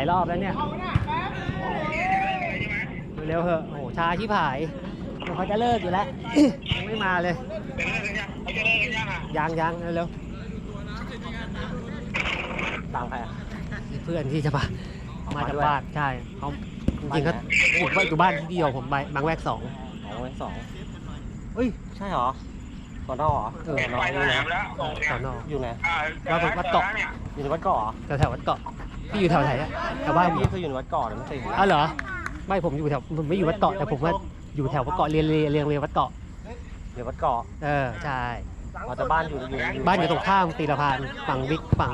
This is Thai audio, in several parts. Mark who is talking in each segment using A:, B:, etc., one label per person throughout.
A: ลายรอบแล้วเนี่ยเร็วเถอะโอ้โหช้าชิบหายเดี๋ยวเขาจะเลิกอยู่แล้ว ยังไม่มาเลยยังยังเร็ว
B: ตามใครอะ
A: เพื่อนที่จะมามาจากบ้านใช่เขาจริงๆก็ผมว่าอยู่บ้านที่เดียวผมไปบางแวกสอง
B: สองเป็นสองเฮ้ยใช่เหรอสอนอเหรอ
A: เออ
B: สอนออยู่ไหน
A: สอนอ
B: อยู่ไหน
A: วัดวัดเกาะ
B: อยู่ในวัดเกาะเหรอ
A: แถววัดเกาะ พี่อยู่แถวไหนอะแถวบ้านผม
B: พี่เคยอยู่ในวัดเกาะแต่ไม่เคยเห็น
A: อ๋อเหรอ ไม่ผมอยู่แถวผมไม่อยู่วัดเกาะแต่ผมว่าอยู่แถววัดเกาะเรียนเรียนเรียนเรียนวัดเกาะ
B: เดี๋ยววัดเกาะ
A: เออใช่
B: อ๋อแต่บ้านอยู่อยู่
A: บ้านอยู่ตรงข้ามตีละพานฝั่งวิกฝั่ง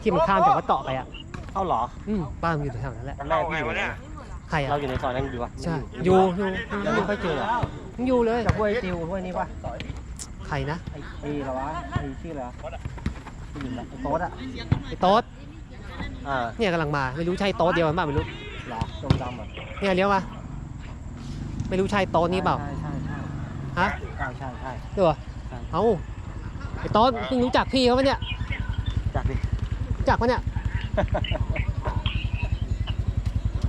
A: ที่มันข้ามจากวัดเกาะไปอะ
B: เอ้าเหรอ
A: อืมบ้านมันอยู่แถวนั้นแหละ
B: แม่พี่อยู่ไหน
A: ใครอะ
B: เราอยู่ในซอยนั้นอยู่ปะ
A: ใช่อยู่อยู่
B: ยังไม่ค่อยเจอเหรอ
A: ยังอยู่เลย
B: จากห้วยติวห้วยนี้ปะ
A: ใครนะ
B: ไอ้ไอ้เหรอวะไอ้ชื่ออะไรวะที่อยู่ไหนไอ้โต๊ดอะ
A: ไอ้โต๊ด
B: อ่า
A: เนี่ยกำลังมาไม่รู้ใช่โต๊ดเดียวกันเปล่าไม่รู้
B: เหรอดำดำๆอะ
A: เนี่ยเลี้ยวมาไม่รู้ใช่โต๊ดนี้เปล่า
B: ใช่ใช่ใช่
A: ฮะ
B: ใช่ใช่ใช่
A: เดี๋ยว
B: ใช่
A: เอ้าไอ้โต๊ดเพิ่งรู้จักพี่เขาปะเนี่ย
B: จากดิ
A: รู้จักปะเนี่ย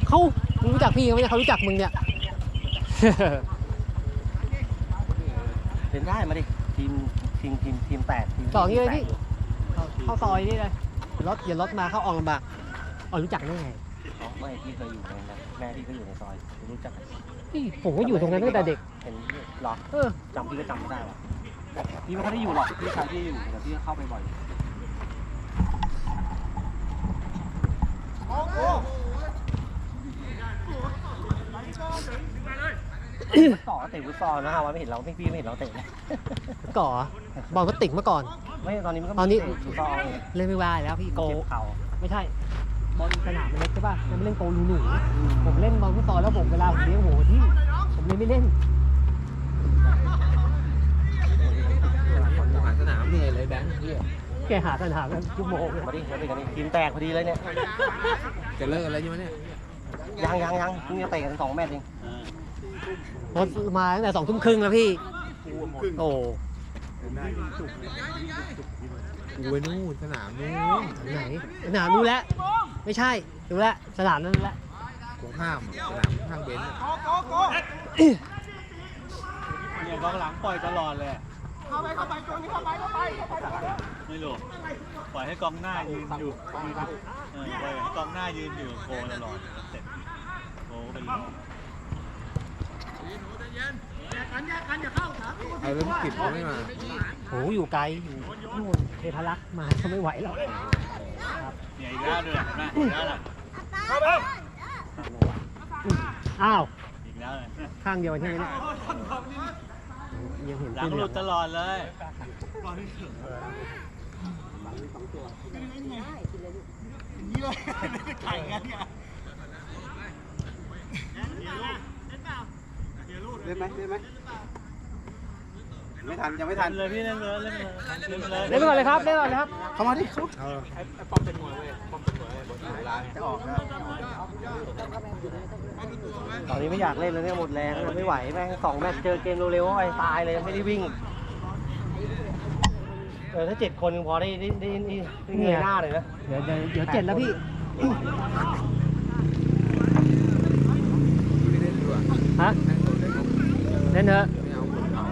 A: เขามึงรู้จักพี่เขาปะเนี่ยเขารู้จักมึงเนี่ย
B: เป็นได้มาดิทีมทีมทีมทีมแตกทีม
A: ต่ออย่างนี้เลย
B: ทีม
A: พี่
B: แตก
A: เข้าซอยนี่เลย รถอย่ารถมาเข้าออกลำบากอ๋อรู้จักได้ไง
B: อ๋อไม่พี่เคยอยู่ในนั้นแม่พี่ก็อยู่ในซอยรู้จักกัน
A: นี่ผมก็อยู่ตรงนั้นตั้งแต่เด็ก
B: เห็นเหรอ
A: เออ
B: จำพี่ก็จำไม่ได้หรอกพี่ไม่ค่อยได้อยู่หรอกพี่ชายพี่อยู่แต่พี่ก็เข้าไปบ่อยต่อเตะฟุตซอลนะฮะวันไม่เห็นเราไม่พี่ไม่เห็นเราเตะเลย
A: ก่อบอลพลาสติกเมื่อก่อน
B: ไม่ตอนนี้มันก็
A: ตอนนี้
B: เตะฟุตซอลเลย
A: เล่นไม่ได้แล้วพี่โก
B: เจ็บเข่า
A: ไม่ใช่บอลสนามมันเล็กใช่ป่ะแล้วมันเล่นโกลูหนูผมเล่นบอลฟุตซอลแล้วผมเวลาผมเลี้ยงโหที่ผมเลยไม่เล่น
C: หาสนามเหนื่อยเลยแบงค์เนี่ย
A: แกหาสนามกันชั่วโมงเลย
B: มาดิมาดิกันดิทีมแตกพอดีเลยเนี่ย
C: จะเลิกอะไรใช่ไหมเนี่ย
B: ยังยังยังเพิ่งจะเตะกันสองแมตช์เอง
A: รถมาตั้งแต่สองทุ่มครึ่งแล้วพี่ โอ้
C: กูไปนู่นสนามนู่น
A: ไหนสนามรู้แล้ว ไม่ใช่รู้แล้วสนามนั้นรู้แล้ว
C: ตรงข้ามอะสนามข้างเบนซ์อะ
D: เนี่ยกองหลังปล่อยตลอดเลย เข้าไปเข้าไปตรงนี้เข้าไปเข้าไปไม่รู้ปล่อยให้กองหน้ายืนอยู่ยืนเออปล่อยให้กองหน้ายืนอยู่โกตลอดเสร็จโกไปเลย
C: เอย่าแล้วพี่กิจเขาไม่มา
A: โหอยู่ไกลอยู่นู่นเทพารักษ์มาก็ไม่ไหวแล้ว
D: เนี่ยอีกแล้วด้วยเห็นไหมอีกแล้วเลย
A: อ้าว
D: อีกแล้วเลย
A: ข้างเดียวใช่ไหมเนี่ยยังเห็น
D: หลัง
A: ที่
D: หลุดตลอดเลย
E: เล่นไหมเล่นไหม ไม่ทันยังไม่ทัน
D: เล่นเลยพี่เล่นเลยเล่นเลยเล่นเลย
A: เล่นไปก่อนเลยครับเล่นไปก่อนเลยครับ
E: เข้ามาดิเข้า
C: เอา
E: จะออกแล้ว
B: ตอนนี้ไม่อยากเล่นแล้วเนี่ยหมดแรงแล้วไม่ไหวแม่งสองแมตช์เจอเกมเร็วๆเข้าไปตายเลยไม่ได้วิ่งเออถ้าเจ็ดคนยังพอได้ได้ได้ได้ได้เงยหน้าเลยนะ
A: เดี๋ยวเดี๋ยวเดี๋ยวเจ็ดแล้วพี่
C: ไม่เล่นดีกว่า
A: ฮะ
C: นั่งรถเล่น
A: เล่นเถอะ
C: ไม่เอา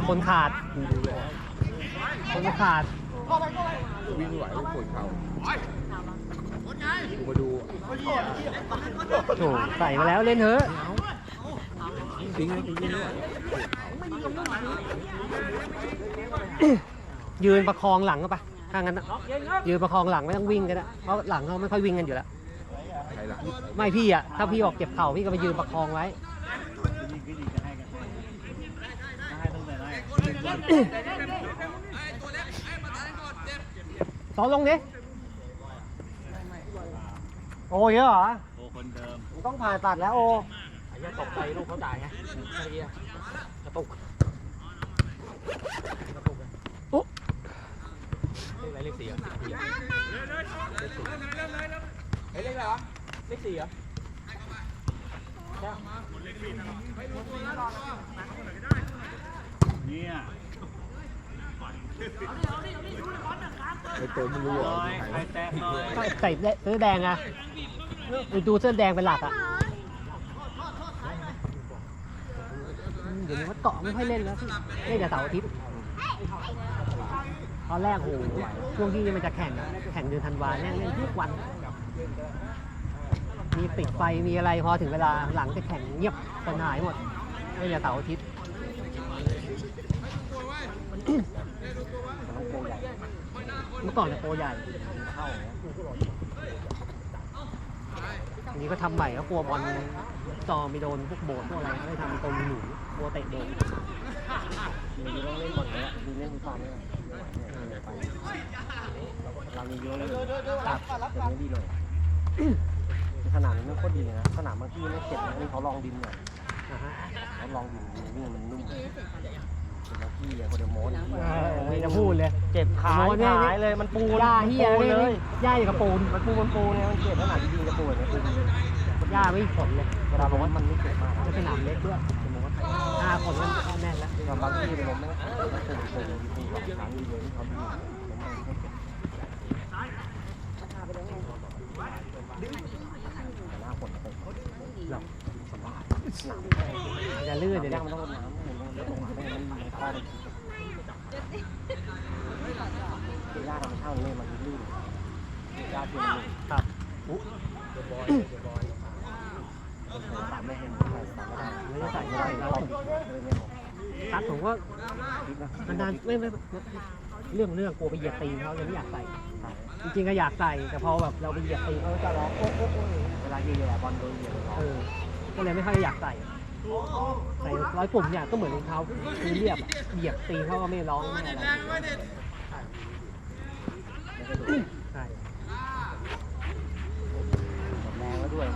A: คนขาด คนขาด
C: วิ่งไม่ไหวก็ปวดเข่ากูมาดูอะ
A: โถใส่มาแล้วเล่นเถอะ
C: ไม่เอาทิ้งให้กูวิ่งด้วย
A: ยืนประคองหลังก็ไปถ้างั้นนะยืนประคองหลังไม่ต้องวิ่งก็ได้เพราะหลังเขาไม่ค่อยวิ่งกันอยู่แล้ว
C: ใครล่ะ
A: ไม่พี่อะ ถ้าพี่ออกเจ็บเข่าพี่ก็ไปยืนประคองไว้
D: ยิงก็ดีกันให้กันให้ตั้งแต่ไหน
A: สอนลงดิโอ้เยอะเหรอ
D: โอ้คนเดิม
B: มันต้องผ่าตัดแล้วโอ
A: ไอ้ยังตกใจลูกเขาจ่ายไงเมื่อกี้กระตุกกระตุกเลยโอุ๊เลขอะไรเลขสี่เหรอเฮ้ยเลขอะไรวะเลขสี่เหรอ
D: เนี่ย
C: ไอตัวมันรู้
D: ล
C: อะ
D: อย
C: ใคร
D: แตะลย
A: ใส่ใส่ซื้อแดงอะดูเสื้อแดงเป็นหลักอะเดี๋ยวนี้วัดเกาะไม่ค่อยเล่นแล้วพี่เล่นแต่เสาร์อาทิตย์ตอนแรกโหช่วงที่มันจะแข่งอะแข่งเดือนธันวาเนี่ยเล่นทุกวัน มีปิดไฟมีอะไรพอถึงเวลาหลังจะแข่งเงียบคนหายหมดเล่นแต่เสาร์อาทิตย์ เมื่อก่อนเนี่ยโปรใหญ่อันนี้ก็ทำใหม่ก็กลัวบอลจอไม่โดนพวกโบสพวกอะไรก็เลยทำตัวหนูกลัวเตะโดน
B: มีเยอะเล่นบอลแล้วมีเล่นฟุตซอลด้วยเรามีเยอะเลยครับแต่ไม่ดีเลยสนามนี้ไม่โคตรดีนะสนามบางที่ไม่เจ็บนะนี่เขาลองดินเนี่ยเขาลองดินนี่มันนุ่ม บางที่อะคนเดียวโม้น
A: ไม่จะพูดเลย
B: เจ็บขา
A: โม้ย
B: หายเลยมันปูน
A: หญ้าเฮีย
B: มันปูน
A: เล
B: เลยย
A: หญ้าอยู่กับปูน
B: มันปูมันปูเนี่ยมันเจ็บขนาดดีๆกระปูเนี่ยปู
A: หญ้าไม่ผลเลย
B: เวลาร้อนมันไม่เจ็บมาก
A: แล้วสนามเล็กด้วยห้าคนมันก็แน่นแล้ว
B: บางที่ไปล้มไม่ไม่ปูปูปูสองครั้งดีเลยที่เขาดีล้มไม่เจ็บหน้าฝนตกหลับสบาย
A: มันจะลื่น
B: เดี๋
A: เดี๋
B: ย
A: ยว ว
B: มัน
A: นี้
B: ต้องรดน้ำมันต้องลงมาไม่งั้นมันเข้าไป ข้าธรรมชาตินี่มันลื่นหญ้าที่มันลื่น
A: ครับ
B: สามไม่เห็นใส่สามไม่ได้
A: ไม่ได้ใส่
B: ไม่
A: ไม่
B: ได้
A: ได้
B: เราเลยไม่ออก
A: ครับผมก็
B: คิดน
A: นานๆไม่ไม่เรื่องเรื่องกลัวไปเหยียบตีนเขาเลยไม่อยากใส่จริงๆก็อยากใส่แต่พอแบบเราไปเหยียบตีนเขาจะร้องโอ๊ะโอ๊ะ
B: เวลาเหยียบบอลโดนเหยียบเรา
A: เออก็เลยไม่ค่อยอยากใส่ใส่ร้อยปุ่มเนี่ยก็เหมือนรองเท้าคือเรียบเหยียบตีนเขาก็ไม่ร้องไม่อะไร ใช่
B: แรงแล้วด้วย